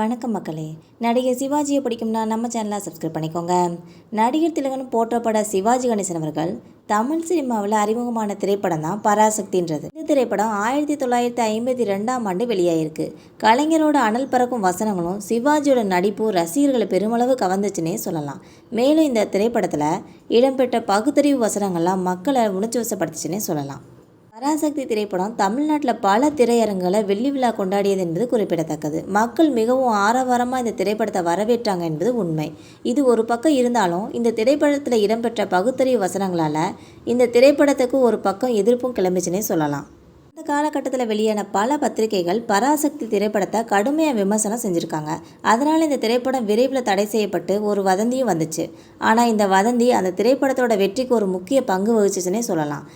வணக்கம் மக்களே. நடிகர் சிவாஜியை பிடிக்கும்னா நம்ம சேனலை சப்ஸ்கிரைப் பண்ணிக்கோங்க. நடிகர் திலகன் போற்றப்பட சிவாஜி கணேசன் அவர்கள் தமிழ் சினிமாவில் அறிமுகமான திரைப்படம் தான் பராசக்தின்றது. இந்த திரைப்படம் ஆயிரத்தி தொள்ளாயிரத்தி ஐம்பத்தி ரெண்டாம் ஆண்டு வெளியாயிருக்கு. கலைஞரோட அனல் பறக்கும் வசனங்களும் சிவாஜியோட நடிப்பும் ரசிகர்களை பெருமளவு கவர்ந்துச்சுன்னே சொல்லலாம். மேலும் இந்த திரைப்படத்தில் இடம்பெற்ற பகுத்தறிவு வசனங்கள்லாம் மக்களை உணர்ச்சி வசப்படுத்துச்சுன்னே சொல்லலாம். பராசக்தி திரைப்படம் தமிழ்நாட்டில் பல திரையரங்குகளை வெள்ளி விழா கொண்டாடியது என்பது குறிப்பிடத்தக்கது. மக்கள் மிகவும் ஆரவாரமாக இந்த திரைப்படத்தை வரவேற்றாங்க என்பது உண்மை. இது ஒரு பக்கம் இருந்தாலும் இந்த திரைப்படத்தில் இடம்பெற்ற பகுத்தறிவு வசனங்களால் இந்த திரைப்படத்துக்கு ஒரு பக்கம் எதிர்ப்பும் கிளம்பிச்சுன்னே சொல்லலாம். இந்த காலகட்டத்தில் வெளியான பல பத்திரிகைகள் பராசக்தி திரைப்படத்தை கடுமையாக விமர்சனம் செஞ்சுருக்காங்க. அதனால் இந்த திரைப்படம் விரைவில் தடை செய்யப்பட்டு ஒரு வதந்தியும் வந்துச்சு. ஆனால் இந்த வதந்தி அந்த திரைப்படத்தோட வெற்றிக்கு ஒரு முக்கிய பங்கு வகிச்சுச்சுன்னே சொல்லலாம்.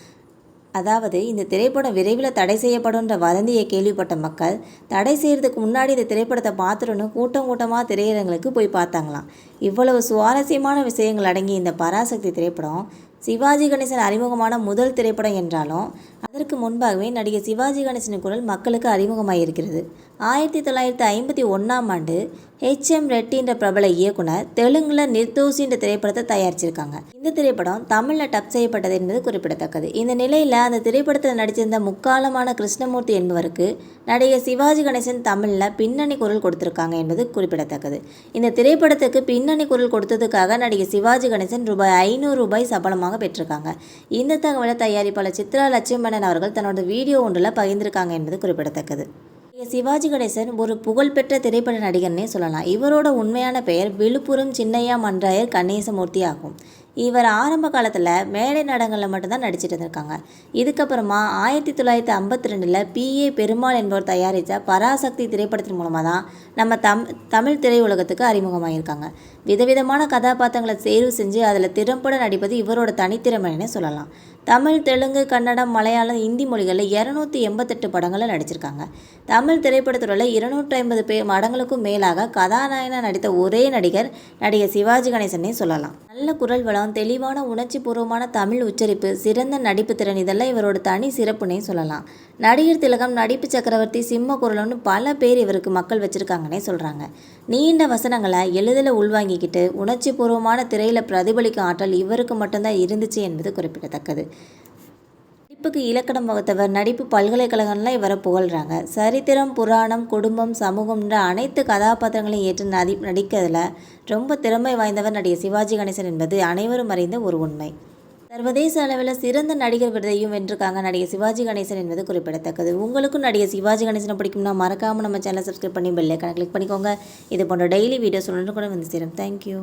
அதாவது இந்த திரைப்படம் விரைவில் தடை செய்யப்படும்ன்ற வதந்தியை கேள்விப்பட்ட மக்கள் தடை செய்கிறதுக்கு முன்னாடி இந்த திரைப்படத்தை பார்த்துடணும் கூட்டம் கூட்டமாக திரையரங்களுக்கு போய் பார்த்தாங்களாம். இவ்வளவு சுவாரஸ்யமான விஷயங்கள் அடங்கிய இந்த பராசக்தி திரைப்படம் சிவாஜி கணேசன் அறிமுகமான முதல் திரைப்படம் என்றாலும் அதற்கு முன்பாகவே நடிகர் சிவாஜி கணேசனின் குரல் மக்களுக்கு அறிமுகமாக இருக்கிறது ஆயிரத்தி தொள்ளாயிரத்தி ஐம்பத்தி ஒன்றாம் ஆண்டு ஹெச்எம் ரெட்டின்ற பிரபல இயக்குனர் தெலுங்கில் நிர்தோஷின்ற திரைப்படத்தை தயாரிச்சிருக்காங்க. இந்த திரைப்படம் தமிழில் டப் செய்யப்பட்டது என்பது குறிப்பிடத்தக்கது. இந்த நிலையில் அந்த திரைப்படத்தில் நடிச்சிருந்த முக்காலமான கிருஷ்ணமூர்த்தி என்பவருக்கு நடிகர் சிவாஜி கணேசன் தமிழில் பின்னணி குரல் கொடுத்துருக்காங்க என்பது குறிப்பிடத்தக்கது. இந்த திரைப்படத்துக்கு பின்னணி குரல் கொடுத்ததுக்காக நடிகர் சிவாஜி கணேசன் ரூபாய் ஐநூறு ரூபாய் சபலமாக பெற்றிருக்காங்க. இந்த தகவலை தயாரிப்பாளர் சித்ரா லட்சுமணன் அவர்கள் தன்னோட வீடியோ ஒன்றில் பகிர்ந்திருக்காங்க என்பது குறிப்பிடத்தக்கது. சிவாஜி கணேசன் ஒரு புகழ்பெற்ற திரைப்பட நடிகர்னே சொல்லலாம். இவரோட உண்மையான பெயர் விழுப்புரம் சின்னையா மன்றாயர் கணேசமூர்த்தி ஆகும். இவர் ஆரம்ப காலத்தில் மேடை நாடகங்களில் மட்டும்தான் நடிச்சிட்டு இருந்திருக்காங்க. இதுக்கப்புறமா ஆயிரத்தி தொள்ளாயிரத்தி ஐம்பத்தி ரெண்டில் பிஏ பெருமாள் என்பவர் தயாரித்த பராசக்தி திரைப்படத்தின் மூலமாக தான் நம்ம தம் தமிழ் திரையுலகத்துக்கு அறிமுகமாகியிருக்காங்க விதவிதமான கதாபாத்திரங்களை தேர்வு செஞ்சு அதில் திறம்பட நடிப்பது இவரோட தனித்திறமைன்னு சொல்லலாம். தமிழ் தெலுங்கு கன்னடம் மலையாளம் இந்தி மொழிகளில் இரநூத்தி எண்பத்தெட்டு படங்களில் நடிச்சிருக்காங்க. தமிழ் திரைப்படத்துறையில் இருநூற்றி ஐம்பது பே மடங்களுக்கும் மேலாக கதாநாயகனாக நடித்த ஒரே நடிகர் நடிகர் சிவாஜி கணேசனே சொல்லலாம். நல்ல குரல் வளம் தெளிவான உணர்ச்சி பூர்வமான தமிழ் உச்சரிப்பு சிறந்த நடிப்பு திறன் இதெல்லாம் இவரோட தனி சிறப்புனே சொல்லலாம். நடிகர் திலகம் நடிப்பு சக்கரவர்த்தி சிம்ம குரலம்னு பல பேர் இவருக்கு மக்கள் வச்சுருக்காங்கன்னே சொல்கிறாங்க நீண்ட வசனங்களை எளிதில் உள்வாங்கிக்கிட்டு உணர்ச்சி பூர்வமான திரையில் பிரதிபலிக்கும் ஆற்றல் இவருக்கு மட்டும்தான் இருந்துச்சு என்பது குறிப்பிடத்தக்கது. நடிப்புக்கு இலக்கணம் வகுத்தவர் நடிப்பு பல்கலைக்கழகம்லாம் இவரை புகழ்கிறாங்க சரித்திரம் புராணம் குடும்பம் சமூகம்ன்ற அனைத்து கதாபாத்திரங்களையும் ஏற்று நடி நடிக்கிறதுல ரொம்ப திறமை வாய்ந்தவர் நடிகர் சிவாஜி கணேசன் என்பது அனைவரும் அறிந்த ஒரு உண்மை. சர்வதேச அளவில் சிறந்த நடிகர் விருதையும் வென்றிருக்காங்க நடிகர் சிவாஜி கணேசன் என்பது குறிப்பிடத்தக்கது. உங்களுக்கும் நடிகர் சிவாஜி கணேசனை பிடிக்கும்னா மறக்காமல் நம்ம சேனலை சப்ஸ்கிரைப் பண்ணி பெல்லைக்கான கிளிக் பண்ணிக்கோங்க. இது போன்ற டெய்லி வீடியோஸ் ஒன்று கூட வந்து சேரும். தேங்க்யூ